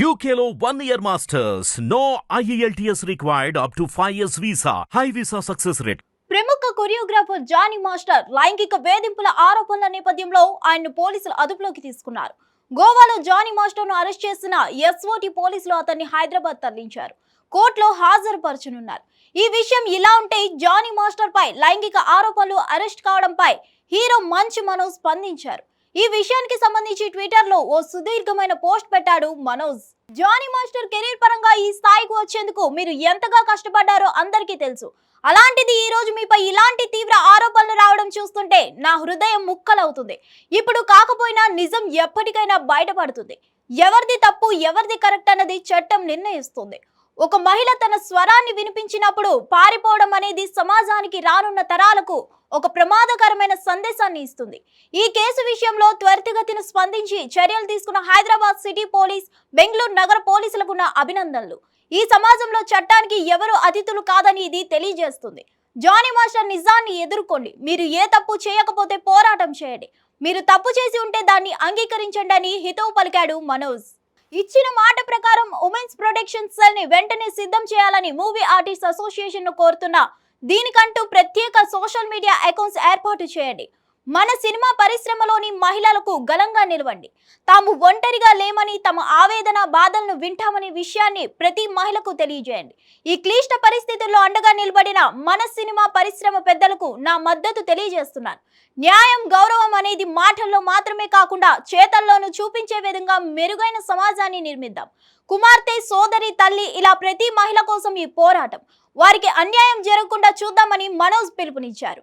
యూకేలో one year masters no E IELTS required up to 5 years visa. High visa success rate. ప్రముఖ choreographer Jani master లైంగిక వేధింపుల ఆరోపణల నేపథ్యంలో ఆయన్ను పోలీసులు అదుపులోకి తీసుకున్నారు. గోవాలో జానీ మాస్టర్ను అరెస్ట్ చేసిన ఎస్ఓటి పోలీసులు అతన్ని హైదరాబాద్ తరలించారు. కోర్టులో హాజరుపరచనున్నారు. ఈ విషయం ఇలా ఉంటే జానీ మాస్టర్ పై లైంగిక ఆరోపణలు అరెస్ట్ కావడంపై హీరో మంచు మనోజ్ స్పందించారు. ఈ విషయానికి సంబంధించి ట్విట్టర్లో ఓ సుదీర్ఘమైన పోస్ట్ పెట్టాడు మనోజ్. జానీ మాస్టర్ కెరీర్ పరంగా ఈ స్థాయికి వచ్చేందుకు మీరు ఎంతగా కష్టపడ్డారో అందరికీ తెలుసు. అలాంటిది ఈ రోజు మీపై ఇలాంటి తీవ్ర ఆరోపణలు రావడం చూస్తుంటే నా హృదయం ముక్కలవుతుంది. ఇప్పుడు కాకపోయినా నిజం ఎప్పటికైనా బయటపడుతుంది. ఎవరిది తప్పు ఎవరిది కరెక్ట్ అన్నది చట్టం నిర్ణయిస్తుంది. ఒక మహిళ తన స్వరాన్ని వినిపించినప్పుడు పారిపోవడం అనేది సమాజానికి రానున్న తరాలకు ఒక ప్రమాదకరమైన సందేశాన్ని ఇస్తుంది. ఈ కేసు విషయంలో త్వరితగతిన స్పందించి చర్యలు తీసుకున్న హైదరాబాద్ సిటీ పోలీస్ బెంగళూరు నగర పోలీసులకు నా అభినందనలు. ఈ సమాజంలో చట్టానికి ఎవరు అతిథులు కాదని ఇది తెలియజేస్తుంది. జానీ మాస్టర్ నిజాన్ని ఎదుర్కోండి. మీరు ఏ తప్పు చేయకపోతే పోరాటం చేయండి. మీరు తప్పు చేసి ఉంటే దాన్ని అంగీకరించండి అని హితవు పలికాడు మనోజ్. ఇచ్చిన మాట ప్రకారం ఉమెన్స్ ప్రొటెక్షన్ సెల్ని వెంటనే సిద్ధం చేయాలని మూవీ ఆర్టిస్ట్ అసోసియేషన్ను కోరుతున్నా దీనికంటూ ప్రత్యేక సోషల్ మీడియా అకౌంట్స్ ఏర్పాటు చేయండి. మన సినిమా పరిశ్రమలోని మహిళలకు గలంగా నిలవండి. తాము ఒంటరిగా లేమని తమ ఆవేదన బాధలను వింటామనే విషయాన్ని ప్రతి మహిళకు తెలియజేయండి. ఈ క్లిష్ట పరిస్థితుల్లో అండగా నిలబడిన మన సినిమా పరిశ్రమ పెద్దలకు నా మద్దతు తెలియజేస్తున్నాను. న్యాయం గౌరవం అనేది మాటల్లో మాత్రమే కాకుండా చేతల్లోనూ చూపించే విధంగా మెరుగైన సమాజాన్ని నిర్మిద్దాం. కుమార్తె సోదరి తల్లి ఇలా ప్రతి మహిళ కోసం ఈ పోరాటం. వారికి అన్యాయం జరగకుండా చూద్దామని మనోజ్ పిలుపునిచ్చారు.